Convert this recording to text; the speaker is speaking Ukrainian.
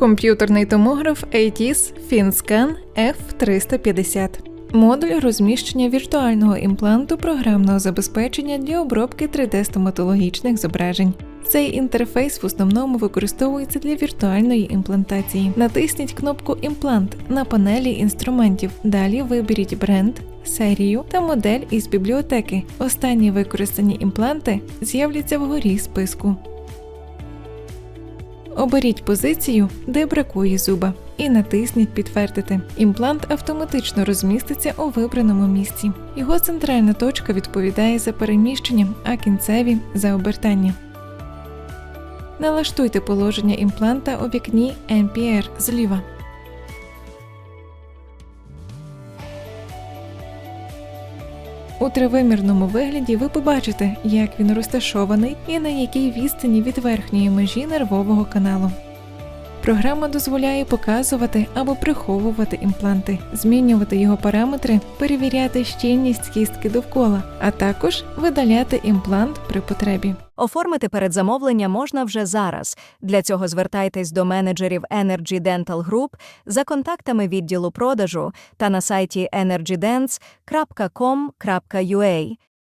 Комп'ютерний томограф ATIS FinScan F350. Модуль розміщення віртуального імпланту програмного забезпечення для обробки 3D-стоматологічних зображень. Цей інтерфейс в основному використовується для віртуальної імплантації. Натисніть кнопку Імплант на панелі інструментів. Далі виберіть бренд, серію та модель із бібліотеки. Останні використані імпланти з'являться вгорі списку. Оберіть позицію, де бракує зуба, і натисніть Підтвердити. Імплант автоматично розміститься у вибраному місці. Його центральна точка відповідає за переміщення, а кінцеві за обертання. Налаштуйте положення імпланта у вікні NPR зліва. У тривимірному вигляді ви побачите, як він розташований і на якій відстані від верхньої межі нервового каналу. Програма дозволяє показувати або приховувати імпланти, змінювати його параметри, перевіряти щільність кістки довкола, а також видаляти імплант при потребі. Оформити передзамовлення можна вже зараз. Для цього звертайтесь до менеджерів Energy Dental Group за контактами відділу продажу та на сайті energydents.com.ua.